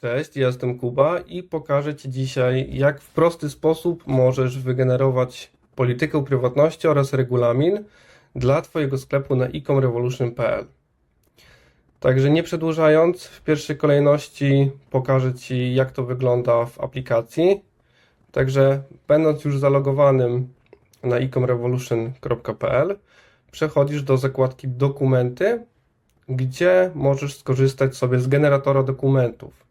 Cześć, ja jestem Kuba i pokażę Ci dzisiaj, jak w prosty sposób możesz wygenerować politykę prywatności oraz regulamin dla Twojego sklepu na ecomrevolution.pl. Także nie przedłużając, w pierwszej kolejności pokażę Ci, jak to wygląda w aplikacji. Także będąc już zalogowanym na ecomrevolution.pl, przechodzisz do zakładki Dokumenty, gdzie możesz skorzystać sobie z generatora dokumentów.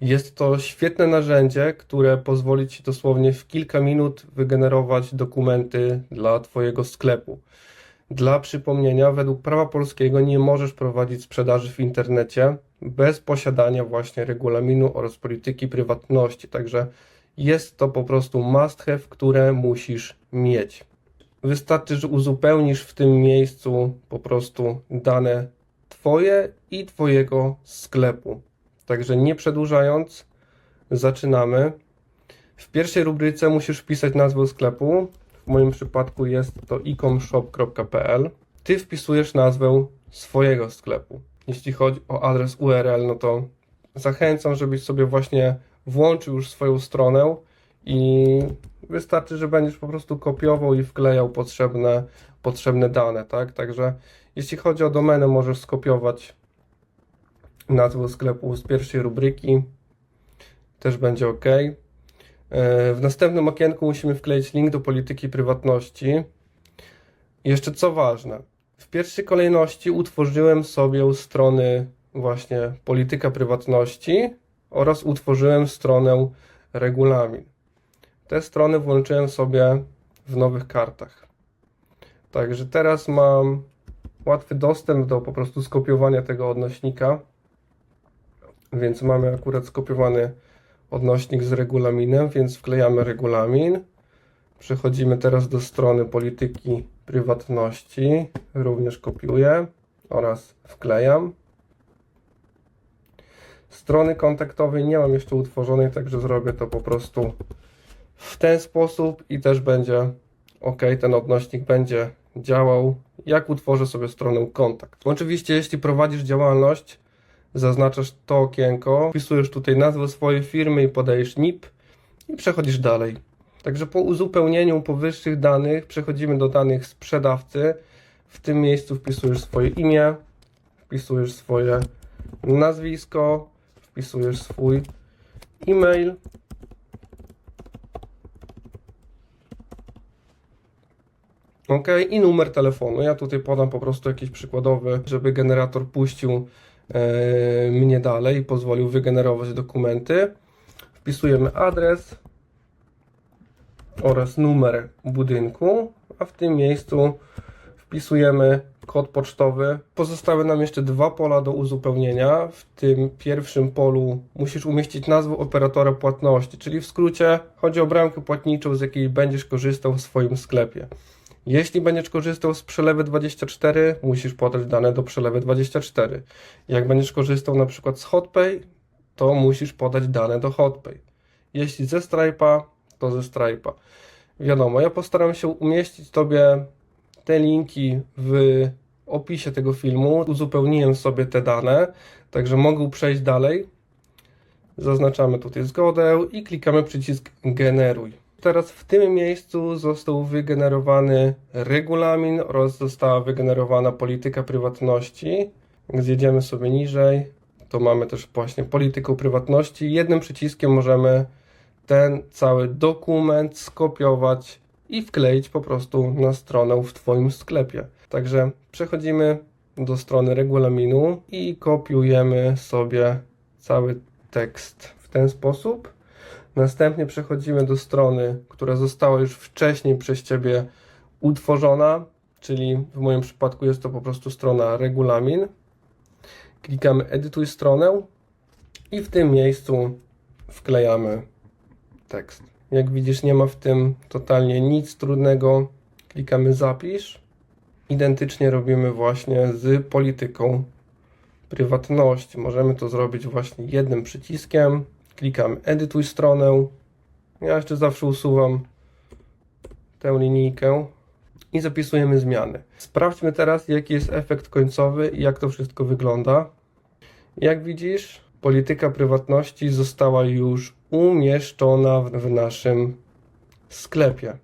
Jest to świetne narzędzie, które pozwoli Ci dosłownie w kilka minut wygenerować dokumenty dla Twojego sklepu. Dla przypomnienia, według prawa polskiego nie możesz prowadzić sprzedaży w internecie bez posiadania właśnie regulaminu oraz polityki prywatności. Także jest to po prostu must have, które musisz mieć. Wystarczy, że uzupełnisz w tym miejscu po prostu dane Twoje i Twojego sklepu. Także nie przedłużając, zaczynamy. W pierwszej rubryce musisz wpisać nazwę sklepu. W moim przypadku jest to ecomshop.pl. Ty wpisujesz nazwę swojego sklepu. Jeśli chodzi o adres URL, no to zachęcam, żebyś sobie właśnie włączył już swoją stronę i wystarczy, że będziesz po prostu kopiował i wklejał potrzebne, potrzebne dane, tak? Także jeśli chodzi o domenę, możesz skopiować nazwę sklepu z pierwszej rubryki. Też będzie ok. E, W następnym okienku musimy wkleić link do polityki prywatności. Jeszcze co ważne, w pierwszej kolejności utworzyłem sobie strony właśnie polityka prywatności oraz utworzyłem stronę regulamin. Te strony włączyłem sobie w nowych kartach. Także teraz mam łatwy dostęp do po prostu skopiowania tego odnośnika. Więc mamy akurat skopiowany odnośnik z regulaminem, więc wklejamy regulamin. Przechodzimy teraz do strony polityki prywatności. Również kopiuję oraz wklejam. Strony kontaktowej nie mam jeszcze utworzonej, także zrobię to po prostu w ten sposób i też będzie ok, ten odnośnik będzie działał, jak utworzę sobie stronę kontakt. Oczywiście, jeśli prowadzisz działalność, zaznaczasz to okienko, wpisujesz tutaj nazwę swojej firmy i podajesz NIP i przechodzisz dalej. Także po uzupełnieniu powyższych danych przechodzimy do danych sprzedawcy. W tym miejscu wpisujesz swoje imię, wpisujesz swoje nazwisko, wpisujesz swój e-mail. OK, i numer telefonu. Ja tutaj podam po prostu jakiś przykładowy, żeby generator puścił mnie dalej pozwolił wygenerować dokumenty. Wpisujemy adres oraz numer budynku, a w tym miejscu wpisujemy kod pocztowy. Pozostały nam jeszcze dwa pola do uzupełnienia. W tym pierwszym polu musisz umieścić nazwę operatora płatności, czyli w skrócie chodzi o bramkę płatniczą, z jakiej będziesz korzystał w swoim sklepie. Jeśli będziesz korzystał z przelewy 24, musisz podać dane do przelewy 24. Jak będziesz korzystał na przykład z HotPay, to musisz podać dane do HotPay. Jeśli ze Stripe'a, to ze Stripe'a. Wiadomo, ja postaram się umieścić Tobie te linki w opisie tego filmu. Uzupełniłem sobie te dane, także mogę przejść dalej. Zaznaczamy tutaj zgodę i klikamy przycisk generuj. Teraz w tym miejscu został wygenerowany regulamin oraz została wygenerowana polityka prywatności. Zjedziemy sobie niżej, to mamy też właśnie politykę prywatności. Jednym przyciskiem możemy ten cały dokument skopiować i wkleić po prostu na stronę w Twoim sklepie. Także przechodzimy do strony regulaminu i kopiujemy sobie cały tekst w ten sposób. Następnie przechodzimy do strony, która została już wcześniej przez Ciebie utworzona, czyli w moim przypadku jest to po prostu strona regulamin. Klikamy edytuj stronę i w tym miejscu wklejamy tekst. Jak widzisz, nie ma w tym totalnie nic trudnego. Klikamy zapisz. Identycznie robimy właśnie z polityką prywatności. Możemy to zrobić właśnie jednym przyciskiem. Klikam edytuj stronę. Ja jeszcze zawsze usuwam tę linijkę i zapisujemy zmiany. Sprawdźmy teraz, jaki jest efekt końcowy i jak to wszystko wygląda. Jak widzisz, polityka prywatności została już umieszczona w naszym sklepie.